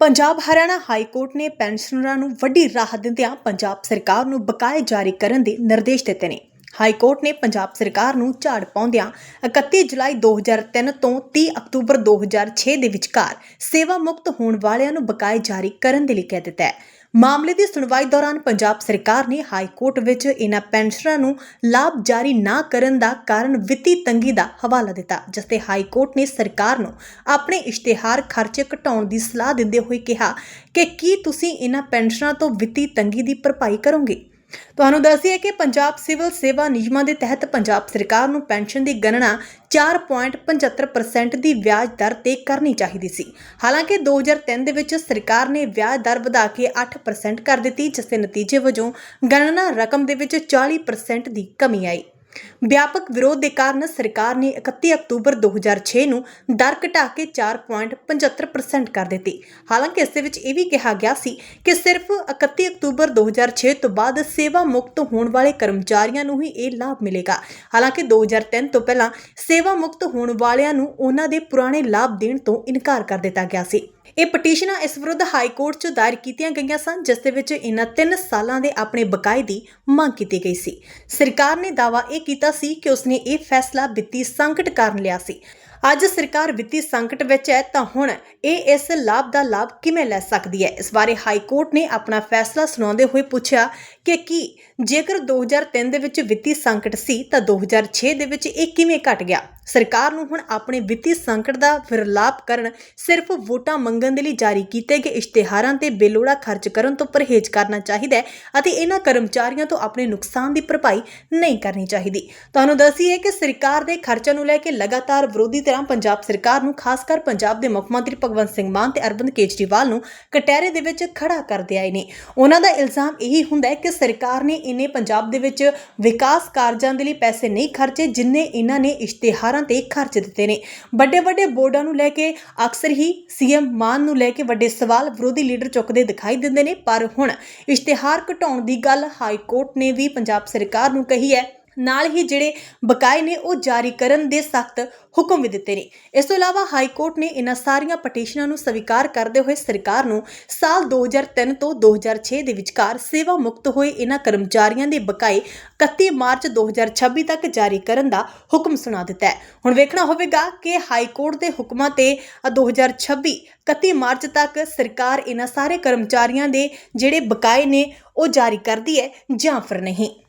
Punjab Haryana high court ਨੇ ਪੈਨਸ਼ਨਰਾਂ ਨੂੰ ਵੱਡੀ ਰਾਹਤ ਦਿੰਦਿਆਂ ਪੰਜਾਬ ਸਰਕਾਰ ਨੂੰ ਬਕਾਏ ਜਾਰੀ ਕਰਨ ਦੇ ਨਿਰਦੇਸ਼ ਦਿੱਤੇ ਨੇ। ਹਾਈ ਕੋਰਟ ਨੇ ਪੰਜਾਬ ਸਰਕਾਰ ਨੂੰ ਝਾੜ ਪਾਉਂਦਿਆਂ 31 ਜੁਲਾਈ 2003 ਤੋਂ 30 ਅਕਤੂਬਰ 2006 ਦੇ ਵਿਚਕਾਰ ਸੇਵਾ ਮੁਕਤ ਹੋਣ ਵਾਲਿਆਂ ਨੂੰ ਬਕਾਏ ਜਾਰੀ ਕਰਨ ਦੇ ਲਈ ਕਹਿ ਦਿੱਤਾ ਹੈ। ਮਾਮਲੇ ਦੀ ਸੁਣਵਾਈ ਦੌਰਾਨ ਪੰਜਾਬ ਸਰਕਾਰ ਨੇ ਹਾਈ ਕੋਰਟ ਵਿੱਚ ਇਹਨਾਂ ਪੈਨਸ਼ਨਰਾਂ ਨੂੰ ਲਾਭ ਜਾਰੀ ਨਾ ਕਰਨ ਦਾ ਕਾਰਨ ਵਿੱਤੀ ਤੰਗੀ ਦਾ ਹਵਾਲਾ ਦਿੱਤਾ, ਜਿਸ ਤੇ ਹਾਈ ਕੋਰਟ ਨੇ ਸਰਕਾਰ ਨੂੰ ਆਪਣੇ ਇਸ਼ਤਿਹਾਰ ਖਰਚੇ ਘਟਾਉਣ ਦੀ ਸਲਾਹ ਦਿੰਦੇ ਹੋਏ ਕਿਹਾ ਕਿ ਕੀ ਤੁਸੀਂ ਇਹਨਾਂ ਪੈਨਸ਼ਨਰਾਂ ਤੋਂ ਵਿੱਤੀ ਤੰਗੀ ਦੀ ਭਰਪਾਈ ਕਰੋਗੇ? ਤੁਹਾਨੂੰ ਦੱਸੀਏ ਕਿ ਪੰਜਾਬ ਸਿਵਲ ਸੇਵਾ ਨਿਯਮਾਂ ਦੇ ਤਹਿਤ ਪੰਜਾਬ ਸਰਕਾਰ ਨੂੰ ਪੈਨਸ਼ਨ ਦੀ ਗਣਨਾ 4.75% ਦੀ ਵਿਆਜ ਦਰ ਤੇ ਕਰਨੀ ਚਾਹੀਦੀ ਸੀ। ਹਾਲਾਂਕਿ 2003 ਦੇ ਵਿੱਚ ਸਰਕਾਰ ਨੇ ਵਿਆਜ ਦਰ ਵਧਾ ਕੇ 8% ਕਰ ਦਿੱਤੀ, ਜਿਸ ਦੇ ਨਤੀਜੇ ਵਜੋਂ ਗਣਨਾ ਰਕਮ ਦੇ ਵਿੱਚ 40% ਦੀ ਕਮੀ ਆਈ। ਵਿਆਪਕ ਵਿਰੋਧ ਦੇ ਕਾਰਨ ਸਰਕਾਰ ਨੇ 31 ਅਕਤੂਬਰ 2006 ਨੂੰ ਦਰ ਘਟਾ ਕੇ 4.75% ਕਰ ਦਿੱਤੀ। ਹਾਲਾਂਕਿ ਇਸ ਦੇ ਵਿੱਚ ਇਹ ਵੀ ਕਿਹਾ ਗਿਆ ਸੀ ਕਿ ਸਿਰਫ 31 ਅਕਤੂਬਰ 2006 ਤੋਂ ਬਾਅਦ ਸੇਵਾ ਮੁਕਤ ਹੋਣ ਵਾਲੇ ਕਰਮਚਾਰੀਆਂ ਨੂੰ ਹੀ ਇਹ ਲਾਭ ਮਿਲੇਗਾ। ਹਾਲਾਂਕਿ 2003 ਤੋਂ ਪਹਿਲਾਂ ਸੇਵਾ ਮੁਕਤ ਹੋਣ ਵਾਲਿਆਂ ਨੂੰ ਉਹਨਾਂ ਦੇ ਪੁਰਾਣੇ ਲਾਭ ਦੇਣ ਤੋਂ ਇਨਕਾਰ ਕਰ ਦਿੱਤਾ ਗਿਆ ਸੀ। ਇਹ ਪਟੀਸ਼ਨਾਂ ਇਸ ਵਿਰੁੱਧ ਹਾਈ ਕੋਰਟ 'ਚ ਦਾਇਰ ਕੀਤੀਆਂ ਗਈਆਂ ਸਨ, ਜਿਸ ਦੇ ਵਿੱਚ ਇਹਨਾਂ 3 ਸਾਲਾਂ ਦੇ ਆਪਣੇ ਬਕਾਏ ਦੀ ਮੰਗ ਕੀਤੀ ਗਈ ਸੀ। ਸਰਕਾਰ ਨੇ ਦਾਅਵਾ ਇਹ ਕੀਤਾ ਸੀ ਕਿ ਉਸਨੇ ਇਹ ਫੈਸਲਾ ਵਿੱਤੀ ਸੰਕਟ ਕਾਰਨ ਲਿਆ ਸੀ। ਅੱਜ ਸਰਕਾਰ ਵਿੱਤੀ ਸੰਕਟ ਵਿੱਚ ਹੈ, ਤਾਂ ਹੁਣ ਇਹ ਇਸ ਲਾਭ ਦਾ ਲਾਭ ਕਿਵੇਂ ਲੈ ਸਕਦੀ ਹੈ? ਇਸ ਬਾਰੇ ਹਾਈ ਕੋਰਟ ਨੇ ਆਪਣਾ ਫੈਸਲਾ ਸੁਣਾਉਂਦੇ ਹੋਏ ਪੁੱਛਿਆ ਕਿ ਕੀ ਜੇਕਰ 2003 ਦੇ ਵਿੱਚ ਵਿੱਤੀ ਸੰਕਟ ਸੀ, ਤਾਂ 2006 ਦੇ ਵਿੱਚ ਇਹ ਕਿਵੇਂ ਘਟ ਗਿਆ? ਸਰਕਾਰ ਨੂੰ ਹੁਣ ਆਪਣੇ ਵਿੱਤੀ ਸੰਕਟ ਦਾ ਵਿਰਲਾਪ ਕਰਨ ਸਿਰਫ ਵੋਟਾਂ ਮੰਗਣ ਦੇ ਲਈ ਜਾਰੀ ਕੀਤੇ ਗਏ ਇਸ਼ਤਿਹਾਰਾਂ ਤੇ ਬੇਲੋੜਾ ਖਰਚ ਕਰਨ ਤੋਂ ਪਰਹੇਜ਼ ਕਰਨਾ ਚਾਹੀਦਾ ਹੈ ਅਤੇ ਇਹਨਾਂ ਕਰਮਚਾਰੀਆਂ ਤੋਂ ਆਪਣੇ ਨੁਕਸਾਨ ਦੀ ਭਰਪਾਈ ਨਹੀਂ ਕਰਨੀ ਚਾਹੀਦੀ। ਤੁਹਾਨੂੰ ਦੱਸੀਏ ਕਿ ਸਰਕਾਰ ਦੇ ਖਰਚਾਂ ਨੂੰ ਲੈ ਕੇ ਲਗਾਤਾਰ ਵਿਰੋਧੀ ਧਿਰਾਂ ਪੰਜਾਬ ਸਰਕਾਰ ਨੂੰ, ਖਾਸ ਕਰ ਪੰਜਾਬ ਦੇ ਮੁੱਖ ਮੰਤਰੀ ਭਗਵੰਤ ਸਿੰਘ ਮਾਨ ਤੇ ਅਰਵਿੰਦ ਕੇਜਰੀਵਾਲ ਨੂੰ ਕਟਹਿਰੇ ਦੇ ਵਿੱਚ ਖੜਾ ਕਰਦੇ ਆਏ ਨੇ ਉਹਨਾਂ ਦਾ ਇਲਜ਼ਾਮ ਇਹੀ ਹੁੰਦਾ ਹੈ ਕਿ ਸਰਕਾਰ ਨੇ ਇਹਨੇ ਪੰਜਾਬ ਦੇ ਵਿੱਚ ਵਿਕਾਸ ਕਾਰਜਾਂ ਦੇ ਲਈ ਪੈਸੇ ਨਹੀਂ ਖਰਚੇ, ਜਿੰਨੇ ਇਹਨਾਂ ਨੇ ਇਸ਼ਤਿਹਾਰਾਂ ਤੇ ਖਰਚ ਦਿੱਤੇ ਨੇ। ਵੱਡੇ ਵੱਡੇ ਬੋਰਡਾਂ ਨੂੰ ਲੈ ਕੇ ਅਕਸਰ ਹੀ ਸੀਐਮ ਮਾਨ ਨੂੰ ਲੈ ਕੇ ਵੱਡੇ ਸਵਾਲ ਵਿਰੋਧੀ ਲੀਡਰ ਚੁੱਕਦੇ ਦਿਖਾਈ ਦਿੰਦੇ ਨੇ, ਪਰ ਹੁਣ ਇਸ਼ਤਿਹਾਰ ਘਟਾਉਣ ਦੀ ਗੱਲ ਹਾਈ ਕੋਰਟ ਨੇ ਵੀ ਪੰਜਾਬ ਸਰਕਾਰ ਨੂੰ ਕਹੀ ਹੈ। ਨਾਲ ਹੀ ਜਿਹੜੇ ਬਕਾਏ ਨੇ ਉਹ ਜਾਰੀ ਕਰਨ ਦੇ ਸਖਤ ਹੁਕਮ ਵੀ ਦਿੱਤੇ ਨੇ। ਇਸ ਤੋਂ ਇਲਾਵਾ ਹਾਈ ਕੋਰਟ ਨੇ ਇਹਨਾਂ ਸਾਰੀਆਂ ਪਟੀਸ਼ਨਾਂ ਨੂੰ ਸਵੀਕਾਰ ਕਰਦੇ ਹੋਏ ਸਰਕਾਰ ਨੂੰ ਸਾਲ 2003 ਤੋਂ 2006 ਦੇ ਵਿਚਕਾਰ ਸੇਵਾ ਮੁਕਤ ਹੋਏ ਇਹਨਾਂ ਕਰਮਚਾਰੀਆਂ ਦੇ ਬਕਾਏ 31 ਮਾਰਚ 2026 ਤੱਕ ਜਾਰੀ ਕਰਨ ਦਾ ਹੁਕਮ ਸੁਣਾ ਦਿੱਤਾ ਹੈ। ਹੁਣ ਵੇਖਣਾ ਹੋਵੇਗਾ ਕਿ ਹਾਈ ਕੋਰਟ ਦੇ ਹੁਕਮਾਂ ਤੇ ਅ 2026 31 ਮਾਰਚ ਤੱਕ ਸਰਕਾਰ ਇਹਨਾਂ ਸਾਰੇ ਕਰਮਚਾਰੀਆਂ ਦੇ ਜਿਹੜੇ ਬਕਾਏ ਨੇ ਉਹ ਜਾਰੀ ਕਰਦੀ ਹੈ ਜਾਂ ਫਿਰ ਨਹੀਂ।